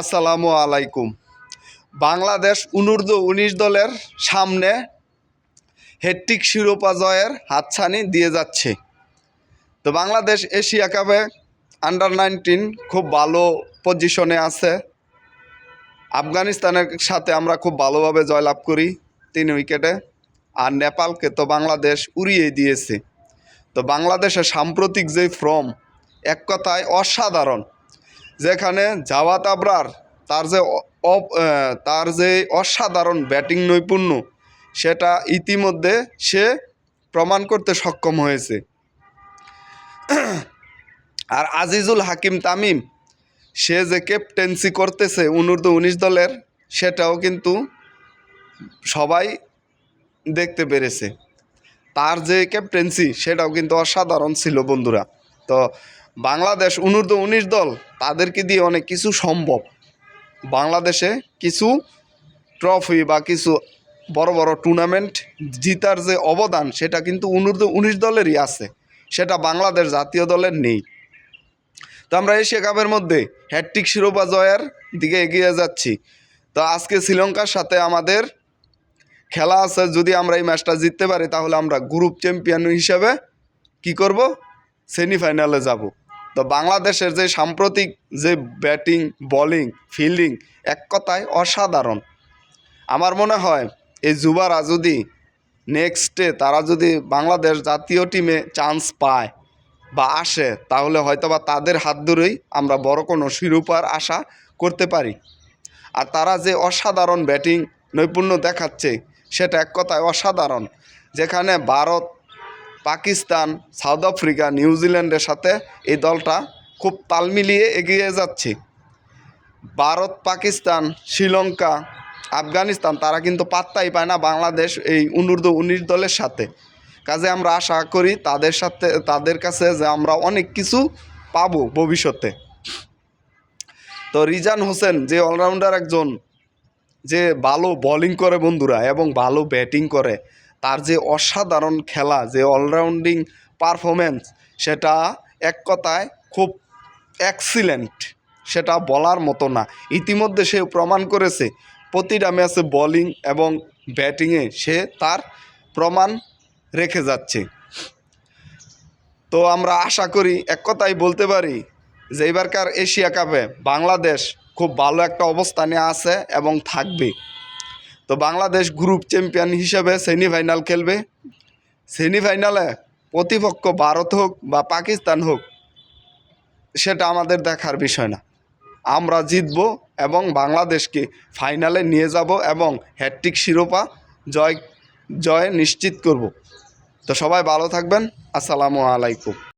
আসসালামু আলাইকুম। বাংলাদেশ অনূর্ধ্ব উনিশ দলের সামনে হেট্টিক শিরোপা জয়ের হাতছানি দিয়ে যাচ্ছে। তো বাংলাদেশ এশিয়া কাপে আন্ডার নাইনটিন খুব ভালো পজিশনে আছে। আফগানিস্তানের সাথে আমরা খুব ভালোভাবে জয়লাভ করি তিন উইকেটে আর নেপালকে তো বাংলাদেশ উড়িয়ে দিয়েছে। তো বাংলাদেশের সাম্প্রতিক যে ফর্ম এক কথায় অসাধারণ। যেখানে জাওয়াত আবরার তার যে তার যে অসাধারণ ব্যাটিং নৈপুণ্য, সেটা ইতিমধ্যে সে প্রমাণ করতে সক্ষম হয়েছে। আর আজিজুল হাকিম তামিম, সে যে ক্যাপ্টেন্সি করতেছে অনূর্ধ্ব উনিশ দলের, সেটাও কিন্তু সবাই দেখতে পেরেছে। তার যে ক্যাপ্টেন্সি সেটাও কিন্তু অসাধারণ ছিল বন্ধুরা। তো বাংলাদেশ অনূর্ধ্ব উনিশ দল, তাদেরকে দিয়ে অনেক কিছু সম্ভব। বাংলাদেশে কিছু ট্রফি বা কিছু বড় বড় টুর্নামেন্ট জিতার যে অবদান, সেটা কিন্তু অনূর্ধ্ব উনিশ দলেরই আছে। সেটা বাংলাদেশ জাতীয় দলের নেই। তো আমরা এশিয়া কাপের মধ্যে হ্যাট্রিক শিরোপা জয়ের দিকে এগিয়ে যাচ্ছি। তো আজকে শ্রীলঙ্কার সাথে আমাদের খেলা আছে, যদি আমরা এই ম্যাচটা জিততে পারি, তাহলে আমরা গ্রুপ চ্যাম্পিয়ন হিসেবে কি করব? সেমিফাইনালে যাব। তো বাংলাদেশের যে সাম্প্রতিক যে ব্যাটিং, বোলিং, ফিল্ডিং, এক কথায় অসাধারণ। আমার মনে হয় এই যুবারা যদি নেক্সটে তারা যদি বাংলাদেশ জাতীয় টিমে চান্স পায় বা আসে, তাহলে হয়তোবা তাদের হাত ধরেই আমরা বড় কোনো শিরোপার আশা করতে পারি। আর তারা যে অসাধারণ ব্যাটিং নৈপুণ্য দেখাচ্ছে, সেটা এক কথায় অসাধারণ। যেখানে ভারত পাকিস্তান, সাউথ আফ্রিকা নিউজিল্যান্ডের সাথে এই দলটা খুব তাল মিলিয়ে এগিয়ে যাচ্ছে। ভারত, পাকিস্তান, শ্রীলঙ্কা, আফগানিস্তান, তারা কিন্তু পাত্তাই পায় না বাংলাদেশ এই অনূর্ধ্ব উনিশ দলের সাথে। কাজে আমরা আশা করি তাদের সাথে, তাদের কাছে যে আমরা অনেক কিছু পাবো ভবিষ্যতে। তো রিজান হোসেন যে অলরাউন্ডার একজন, যে ভালো বোলিং করে বন্ধুরা এবং ভালো ব্যাটিং করে তার যে অসাধারণ খেলা, যে অলরাউন্ডিং পারফরমেন্স সেটা এক কথায় খুব এক্সিলেন্ট সেটা বলার মতো না। ইতিমধ্যে সে প্রমাণ করেছে, প্রতিটা ম্যাচে বোলিং এবং ব্যাটিংয়ে সে তার প্রমাণ রেখে যাচ্ছে। তো আমরা আশা করি, এক কথাই বলতে পারি যে এবারকার এশিয়া কাপে বাংলাদেশ খুব ভালো একটা অবস্থানে আছে এবং থাকবে। তো বাংলাদেশ গ্রুপ চ্যাম্পিয়ন হিসেবে সেমিফাইনাল খেলবে। সেমিফাইনালে প্রতিপক্ষ ভারত হোক বা পাকিস্তান হোক, সেটা আমাদের দেখার বিষয় না। আমরা জিতব এবং বাংলাদেশকে ফাইনালে নিয়ে যাব এবং হ্যাট্রিক শিরোপা জয় জয় নিশ্চিত করব। তো সবাই ভালো থাকবেন। আসসালামু আলাইকুম।